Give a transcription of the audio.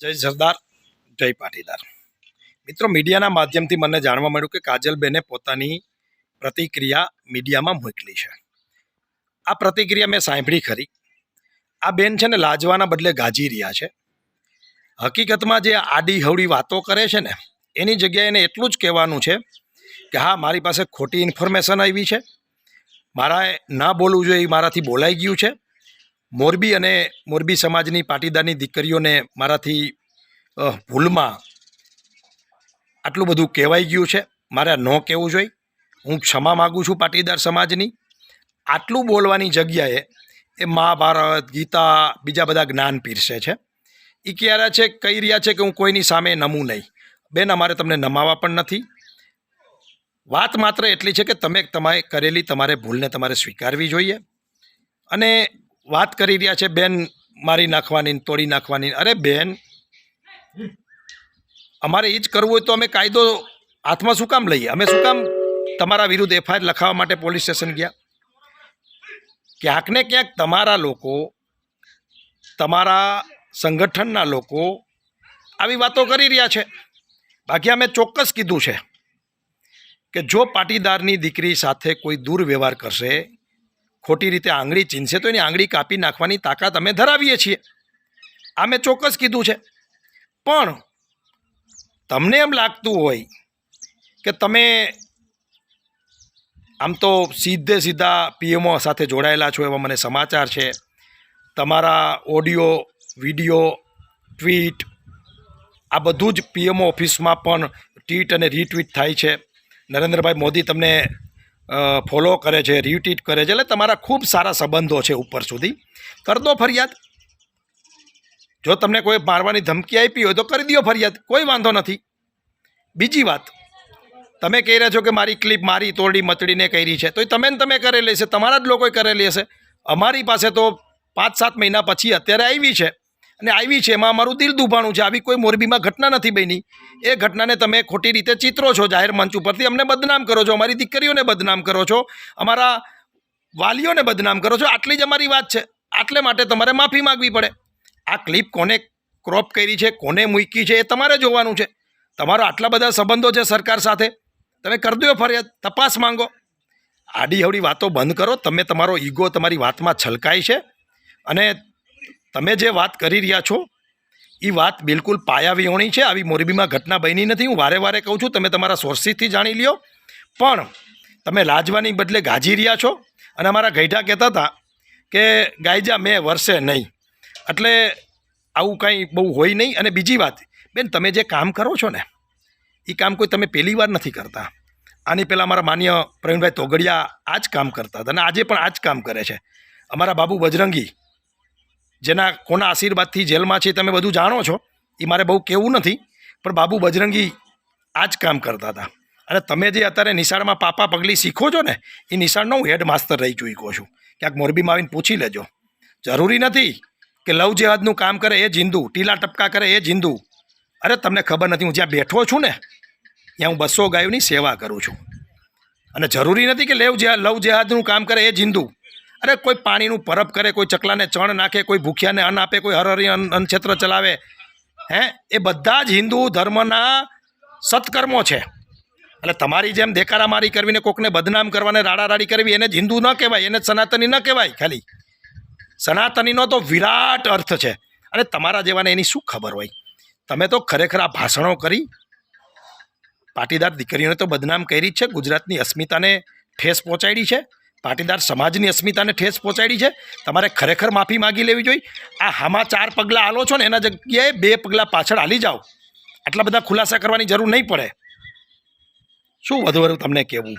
જય સરદાર જય પાટીદાર. મિત્રો, મીડિયાના માધ્યમથી મને જાણવા મળ્યું કે કાજલબેને પોતાની પ્રતિક્રિયા મીડિયામાં મોકલી છે. આ પ્રતિક્રિયા મેં સાંભળી ખરી. આ બેન છે ને લાજવાના બદલે ગાજી રહ્યા છે. હકીકતમાં જે આડી હવડી વાતો કરે છે ને, એની જગ્યાએ એને એટલું જ કહેવાનું છે કે, હા, મારી પાસે ખોટી ઇન્ફોર્મેશન આવી છે. મારા ના બોલવું જોઈએ એ મારાથી બોલાઈ ગયું છે. મોરબી અને મોરબી સમાજની પાટીદારની દીકરીઓને મારાથી ભૂલમાં આટલું બધું કહેવાઈ ગયું છે. મારે ન કહેવું જોઈએ. હું ક્ષમા માગું છું પાટીદાર સમાજની. આટલું બોલવાની જગ્યાએ એ મહાભારત, ગીતા, બીજા બધા જ્ઞાન પીરસે છે. એ ક્યારે છે, કહી રહ્યા છે કે હું કોઈની સામે નમું નહીં. બેન, અમારે તમને નમાવા પણ નથી. વાત માત્ર એટલી છે કે તમે તમારે કરેલી તમારે ભૂલને તમારે સ્વીકારવી જોઈએ. અને વાત કરી રહ્યા છે, બેન મારી નાખવાની તોડી નાખવાની અરે બેન, અમારે એ જ કરવું હોય તો અમે કાયદો હાથમાં શું કામ લઈએ? અમે શું કામ તમારા વિરુદ્ધ એફઆઈઆર લખાવવા માટે પોલીસ સ્ટેશન ગયા? ક્યાંક ને ક્યાંક તમારા લોકો, તમારા સંગઠનના લોકો આવી વાતો કરી રહ્યા છે. બાકી અમે ચોક્કસ કીધું છે કે જો પાટીદારની દીકરી સાથે કોઈ દુર્વ્યવહાર કરશે ખોટી રીતે આંગળી ચીનશે તો એની આંગળી કાપી નાખવાની તાકાત અમે ધરાવીએ છીએ. આ મેં ચોક્કસ કીધું છે. પણ તમને એમ લાગતું હોય કે તમે આમ તો સીધે સીધા પીએમઓ સાથે જોડાયેલા છો એવા મને સમાચાર છે. તમારા ઓડિયો, વીડિયો, ટ્વીટ, આ બધું જ પીએમઓ ઓફિસમાં પણ ટ્વીટ અને રીટ્વીટ થાય છે. નરેન્દ્રભાઈ મોદી તમને ફોલો કરે છે, રીટ્વીટ કરે છે, એટલે તમારા ખૂબ સારા સંબંધો છે ઉપર સુધી. કરી દો ફરિયાદ. જો તમને કોઈ મારવાની ધમકી આપી હોય તો કરી દો ફરિયાદ, કોઈ વાંધો નથી. બીજી વાત, તમે કહી રહ્યા છો કે મારી ક્લિપ મારી તોડી મતડીને કરી છે, તો એ તમે તમે કરેલી હશે, તમારા જ લોકોએ કરેલી હશે. અમારી પાસે તો પાંચ સાત મહિના પછી અત્યારે આવી છે. અને આવી છે, એમાં અમારું દિલ દુભાણું છે. આવી કોઈ મોરબીમાં ઘટના નથી બની. એ ઘટનાને તમે ખોટી રીતે ચિત્રો છો જાહેર મંચ ઉપરથી. અમને બદનામ કરો છો, અમારી દીકરીઓને બદનામ કરો છો, અમારા વાલીઓને બદનામ કરો છો. આટલી જ અમારી વાત છે. આટલે માટે તમારે માફી માગવી પડે. આ ક્લિપ કોને ક્રોપ કરી છે, કોને મૂકી છે, એ તમારે જોવાનું છે. તમારો આટલા બધા સંબંધો છે સરકાર સાથે. તમે કરી દો ફરિયાદ, તપાસ માંગો. આડી હવડી વાતો બંધ કરો. તમે તમારો ઈગો તમારી વાતમાં છલકાય છે. અને તમે જે વાત કરી રહ્યા છો એ વાત બિલકુલ પાયાવિહોણી છે. આવી મોરબીમાં ઘટના બની નથી. હું વારે વારે કહું છું, તમે તમારા સોર્સિસથી જાણી લ્યો. પણ તમે લાજવાની બદલે ગાજી રહ્યા છો. અને અમારા ગઈઢા કહેતા હતા કે, ગાયજા, મેં વર્ષે નહીં. એટલે આવું કાંઈ બહુ હોય નહીં. અને બીજી વાત, બેન, તમે જે કામ કરો છો ને એ કામ કોઈ તમે પહેલી વાર નથી કરતા. આની પહેલાં અમારા માન્ય પ્રવીણભાઈ તોગડિયા આ જ કામ કરતા હતા. અને આજે પણ આ જ કામ કરે છે. અમારા બાબુ બજરંગી જેના કોના આશીર્વાદથી જેલમાં છે તમે બધું જાણો છો, એ મારે બહુ કહેવું નથી, પણ બાબુ બજરંગી આ જ કામ કરતા હતા. અને તમે જે અત્યારે નિશાળમાં પાપા પગલી શીખો છો ને, એ નિશાળનો હું હેડ માસ્ટર રહી ચૂક્યો છું. ક્યાંક મોરબીમાં આવીને પૂછી લેજો. જરૂરી નથી કે લવ જેહાદનું કામ કરે એ જિંદુ, ટીલા ટપકા કરે એ જિંદુ. અરે તમને ખબર નથી, હું જ્યાં બેઠો છું ને, ત્યાં હું બસો ગાયોની સેવા કરું છું. અને જરૂરી નથી કે લેવ જે લવ જેહાદનું કામ કરે એ જ હિન્દુ અરે કોઈ પાણીનું પરબ કરે, કોઈ ચકલાને ચણ નાખે, કોઈ ભૂખ્યાને અન્ન આપે, કોઈ હરહરી અન્ન અન્નક્ષેત્ર ચલાવે, હે? એ બધા જ હિન્દુ ધર્મના સત્કર્મો છે. એટલે તમારી જેમ દેકારામારી કરવીને કોકને બદનામ કરવાને રાડારાડી કરવી, એને જ હિન્દુ ન કહેવાય, એને સનાતની ન કહેવાય, ખાલી. સનાતનીનો તો વિરાટ અર્થ છે. અને તમારા જેવાને એની શું ખબર હોય? તમે તો ખરેખર આ ભાષણો કરી, પાટીદાર દીકરીઓને તો બદનામ કરી છે. ગુજરાતની અસ્મિતાને ઠેસ પહોંચાડી છે. પાટીદાર સમાજની અસ્મિતાને ઠેસ પહોંચાડી છે. તમારે ખરેખર માફી માગી લેવી જોઈએ. આ હામાં ચાર પગલાં હાલો છો ને, એના જગ્યાએ બે પગલાં પાછળ હાલી જાઓ. આટલા બધા ખુલાસા કરવાની જરૂર નહીં પડે. શું વધુ વધુ તમને કહેવું?